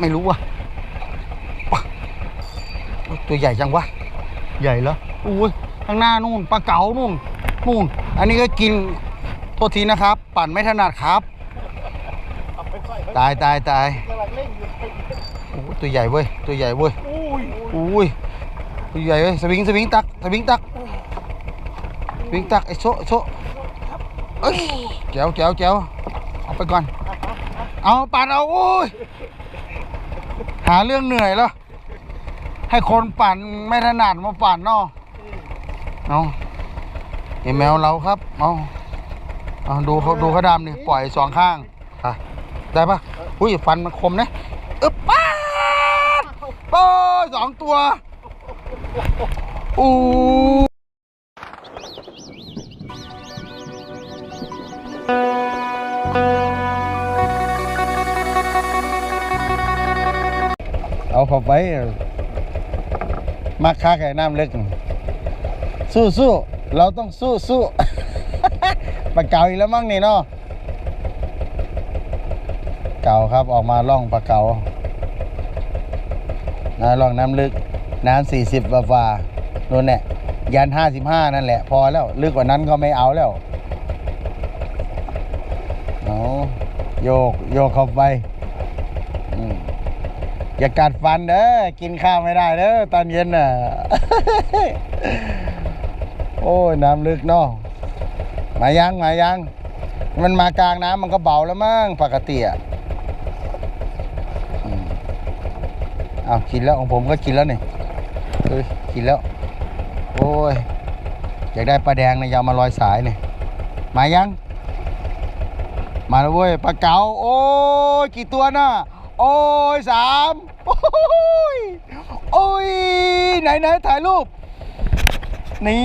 ไม่รู้ว่ะตัวใหญ่จังวะ ใหญ่เหรออุ้ยข้างหน้านู่นปลาเก๋านู่นนู่น อันนี้ก็กินโทษทีนะครับ ปั่นไม่ถนัดครับ ตายตายตายกำลังเล่นอยู่โอ้ตัวใหญ่เว้ยตัวใหญ่เว้ยอุ้ยอุ้ยตัวใหญ่เว้ยสวิงสวิงตักสวิงตักสวิงตักไอ้โชะโชะเอ้ยแจ๋วแจ๋วแจ๋วเอาไปก่อน เอาปั่นเอาโอ้ย หาเรื่องเหนื่อยแล้ว ให้คนปั่นไม่ถนัดมาปั่นเนาะเอาไอ้แมวเราครับ เอาเอาดูเขาดูเขาดำนี่ปล่อยสองข้างอะได้ปะอุ้ยฟันมันคมนะอึ๊บป้าดโอ้ยสองตัวอู้ เข้าไป มาค้าไก่น้ำเล็ก สู้สู้เราต้องสู้สู้ปลาเก๋าอีกแล้วมั้งนี่เนาะเก่าครับออกมาล่องปลาเก๋านะล่องน้ำลึก น้ำสี่สิบกว่าๆนู่นเนี่ยยันห้าสิบห้านั่นแหละ พอแล้ว ลึกกว่านั้นก็ไม่เอาแล้วเอาโยก โยกเข้าไป อย่ากัดฟันเด้อกินข้าวไม่ได้เด้อตอนเย็นน่ะ โอ้ยน้ำลึกเนาะมายังมายัง มันมากลางน้ำมันก็เบาแล้วมั้งปกติอะอืมอ้ากินแล้วของผมก็กินแล้วนี่เฮ้ยกินแล้ว โอ้ยอยากได้ปลาแดงนะอยาวมาลอยสายนี่มายัง มาแล้วเว้ยปลาเก๋าโอ้ยกี่ตัวน่ะโอ้ยสาม โอ้ยโอ้ยไหนไหนถ่ายรูป นี่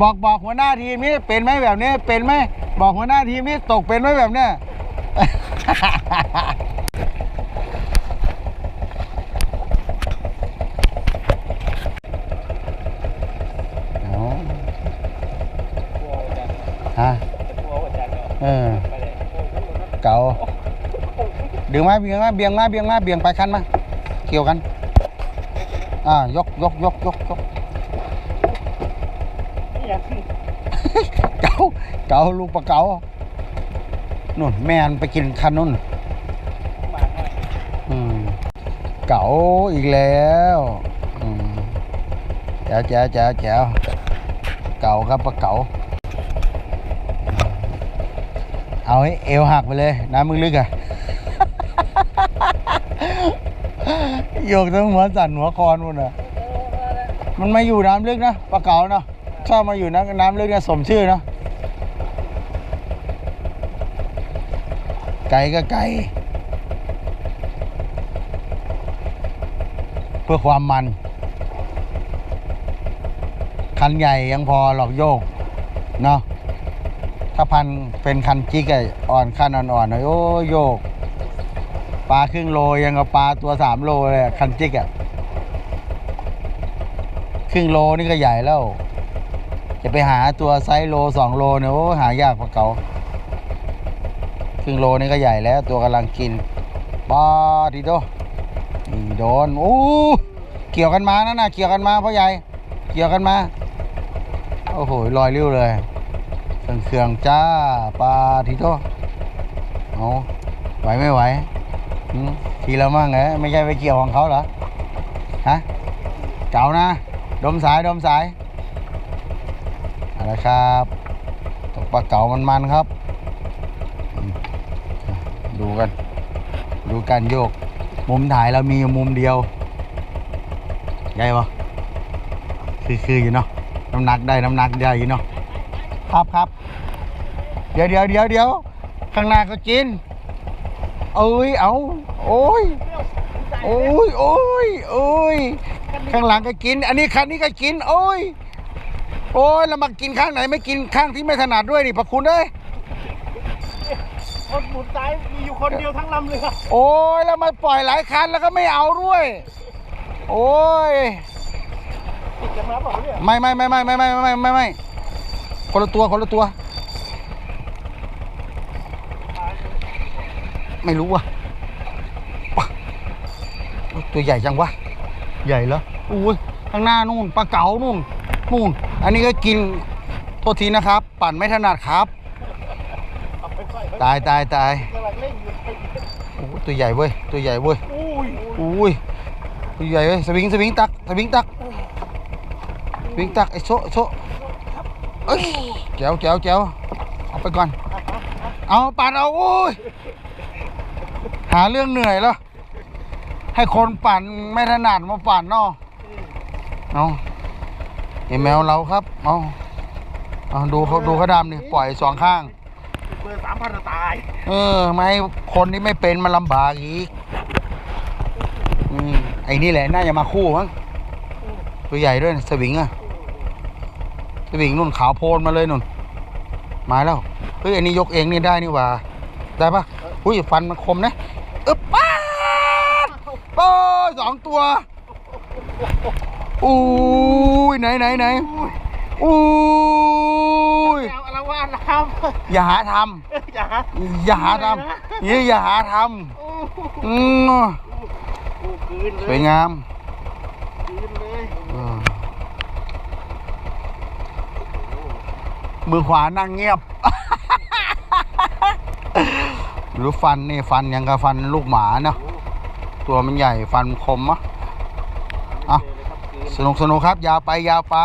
บอกบอกหัวหน้าทีมนี่เป็นไหมแบบนี้เป็นไหมบอกหัวหน้าทีมนี่ตกเป็นไหมแบบเนี้ย เอาฮะเออเก่า ดึงมาเบี่ยงมาเบี่ยงมาเบี่ยงมาเบี่ยงไปคันมาเกี่ยวกันอ่ายกยกยกยกยกเก๋าเก๋าลูกปลาเก๋านู่นแม่นไปกินคันนู่นอืมเก๋าอีกแล้วอืมแจ๋วแจ๋วแจ๋วแจ๋วเก๋าครับปลาเก๋าเอาให้เอวหักไปเลยน้ำมึงลึกอะ โยกทั้งหัวสั่นหัวคอนหมดอะมันไมาอยู่น้ำลึกนะปลาเก๋าเนาะชอบมาอยู่น้ำน้ำลึกเนี่ยสมชื่อเนาะไก่ก็ไก่เพื่อความมัน คันใหญ่ยังพอหลอกโยกเนาะถ้าพันเป็นคันจิกอะอ่อนคันอ่อนๆหน่อยโอ้โยก ปลาครึ่งโลยังกับปลาตัวสามโลเลยคันจิกอะครึ่งโลนี่ก็ใหญ่แล้ว จะไปหาตัวไซส์โลสองโลเนี่ยโอ้หายากกว่าเก่าครึ่งโลนี่ก็ใหญ่แล้ว ตัวกำลังกินปลาทีโตนี่โดนโอ้เกี่ยวกันมานั่นนะเกี่ยวกันมาพ่อใหญ่เกี่ยวกันมาโอ้โหลอยเร็วเลยเครื่องจ้าปลาทีโตเอาไหวไม่ไหว ทีละมั่งเหรอไม่ใช่ไปเกี่ยวของเขาเหรอฮะเก่านะ ดมสายดมสายเอาละครับตกปลาเก๋ามันๆครับ ดูกัน ดูการโยก มุมถ่ายเรามีมุมเดียว ใหญ่ปะคือคืออยู่เนาะน้ำหนักได้น้ำหนักใหญ่อยู่เนาะครับครับเดี๋ยวเดี๋ยวเดี๋ยวเดี๋ยวข้างหน้าก็กินเอ้ยเอา โอ้ย โอ้ย โอ้ย โอ้ย ข้างหลังก็กิน อันนี้คันนี้ก็กิน โอ้ย โอ้ย แล้วมากินข้างไหนไม่กินข้างที่ไม่ถนัดด้วยนี่พระคุณเอ้ยคนหมุนซ้ายมีอยู่คนเดียวทั้งลำเลยครับโอ้ย แล้วมาปล่อยหลายคันแล้วก็ไม่เอาด้วย โอ้ยติดกันมาเปล่าเนี่ยไม่ไม่ไม่ไม่ไม่ไม่ไม่ไม่ไม่คนละตัวคนละตัว ไม่รู้ว่ะ ตัวใหญ่จังวะ ใหญ่เหรออุ้ยข้างหน้านู่นปลาเก๋านู่นนู่น อันนี้ก็กินโทษทีนะครับ ปั่นไม่ถนัดครับเอาไปค่อยๆตายตายตายกำลังเล่นอยู่โอ้โหตัวใหญ่เว้ยตัวใหญ่เว้ยอุ้ยอุ้ยตัวใหญ่เว้ยสวิงสวิงตักสวิงตักสวิงตักไอ้โซะโซะเอ้ยแจ๋วแจ๋วแจ๋วเอาไปก่อน เอาปั่นเอาโอ้ยหาเรื่องเหนื่อยแล้ว ให้คนปั่นไม่ถนัดมาปั่นเนาะเอาไอ้แมวเราครับเอาเอาดูเขาดูเขาดำนี่ปล่อยสองข้าง เบอร์สามพันตาย เออไม่ให้คนที่ไม่เป็นมันลำบากอีกอืมไอ้นี่แหละน่าจะมาคู่มั้งตัวใหญ่ด้วยนะสวิงอะสวิงนุ่นขาวโพลนมาเลยนุ่นมาแล้วเฮ้ยอันนี้ยกเองนี่ได้นี่หว่า ได้ปะอุ้ยฟันมันคมนะอึ๊บป้าดโอ้ย สองตัวอุ้ยไหนไหนไหนอุ้ยเอาอารวาสนะครับอย่าหาทอย่าหาำอย่าหาทำอย่าอย่าหาทโอ้ำอืมโหคืนเลสวยยงามคืนเลยเออมือขวานั่งเงียบหรือฟันนี่ฟันยังกับฟันลูกหมาเนาะ ตัวมันใหญ่ฟันคมมะอะสนุกสนุกครับ ยาวไปยาวไป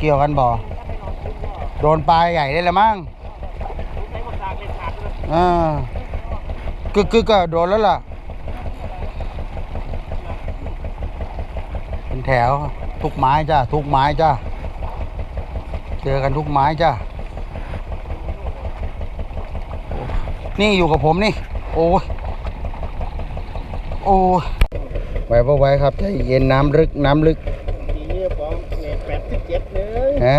เกี่ยวกันบ่โดนปลาใหญ่ได้แล้วมั้งใช้ปากกาเล่นขาดเลยเออกึกกึกก็โดนแล้วล่ะ เป็นแถวทุกไม้จ้าทุกไม้จ้าเจอกันทุกไม้จ้านี่อยู่กับผมนี่ โอ้ยโอ้ยไว้บ่ไว้ครับใจเย็นน้ำลึกน้ำลึกทีนี้ฟองเน็ตแปดสิบเจ็ดเลย ฮะ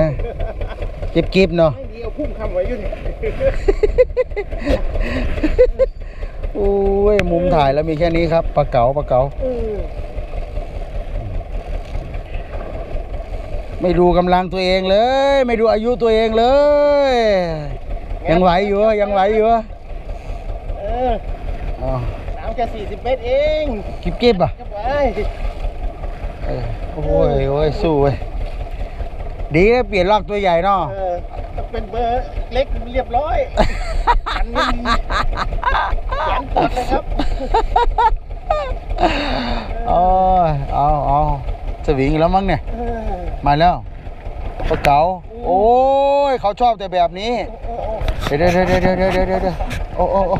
จิบจิบๆเนาะไม่ดีเอาพุ่งคำไว้อยู่นี่โอ้ยมุมถ่ายแล้วมีแค่นี้ครับปลาเก๋าปลาเก๋าเออไม่ดูกำลังตัวเองเลย ไม่ดูอายุตัวเองเลย ยังไหวอยู่อะยังไหวอยู่อะเอออ้าวน้ำแค่สี่สิบเมตรเองกิบกิบอะก็ไปเออโอ้ยโอ้ยสู้เว้ย ดีนะเปลี่ยนลอกตัวใหญ่เนาะเออถ้าเป็นเบอร์เล็กเรียบร้อยอันนี้แขนตัดเลยครับโอ้ยเอาเอาสวิงอีกแล้วมั้งเนี่ย เออมาแล้วปลาเก๋าโอ้ย เขาชอบแต่แบบนี้ โอ้โหเดี๋ยวเดี๋ยวเดี๋ยวเดี๋ยวเดี๋ยวเดี๋ยวเดี๋ยวโอ้โอ้โอ้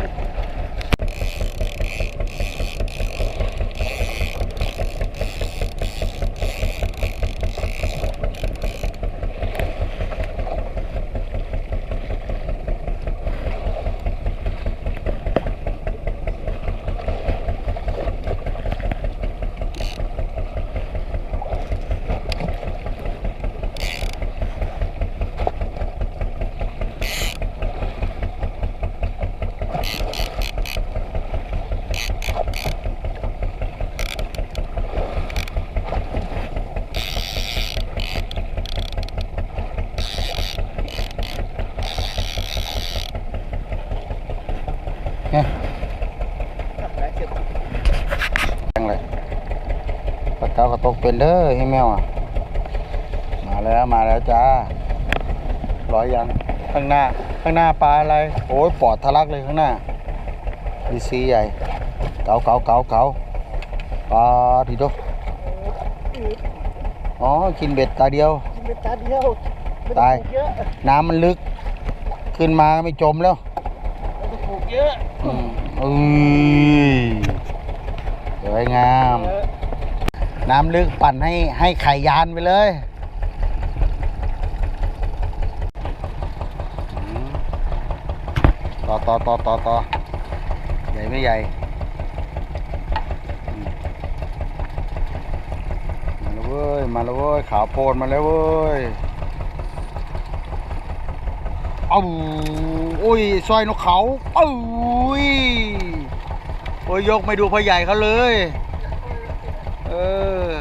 เนี่ย หลายเจ็ด แรงเลยปลา เก๋ากระตกเป็นเด้อให้แมวอะ มาแล้วมาแล้วจ้าร้อยยังข้างหน้า ข้างหน้าปลาอะไร โอ้ยปอดทะลักเลยข้างหน้าดีซีใหญ่ เก๋าเก๋าเก๋าเก๋าปลาทีโดอ๋อกินเบ็ดตาเดียวกินเป็นตาเดียวไม่ตายต้องปลูกเยอะน้ำมันลึก ขึ้นมาไม่จมแล้วถูกเยอะอืมอุ้ยสวยงาม น้ำลึกปั่นให้ให้ไข่ยานไปเลย ต่อต่อต่อต่อต่อใหญ่ไม่ใหญ่อืมมาแล้วเว้ย มาแล้วเว้ย ขาวโพลนมาแล้วเว้ยเอาอุ้ยซอยนกเขาเอ้ยโอ้ยยกไม่ดูพ่อใหญ่เขาเลย เออ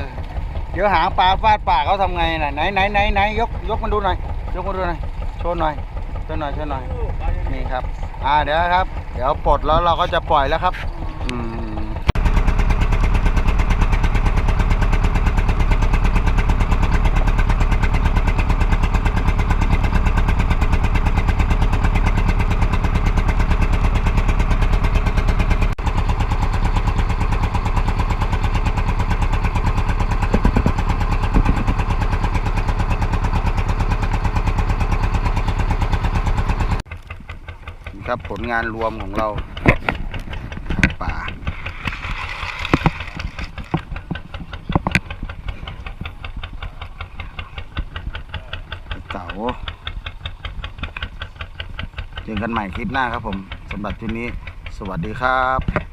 เดี๋ยวหางปลาฟาดปากเขาทำไงน่ะไหนไหนไหนไหนยกยกมันดูหน่อย ยกมันดูหน่อยโชว์หน่อยโชว์หน่อยโชว์หน่อยนี่ครับ อ่าเดี๋ยวครับ เดี๋ยวปลดแล้วเราก็จะปล่อยแล้วครับ อืม นี่ครับผ ลงานรวมของเราป่าเก๋าเจอกันใหม่คลิปหน้าครับผมสำหรับที่นี้ สวัสดีครับ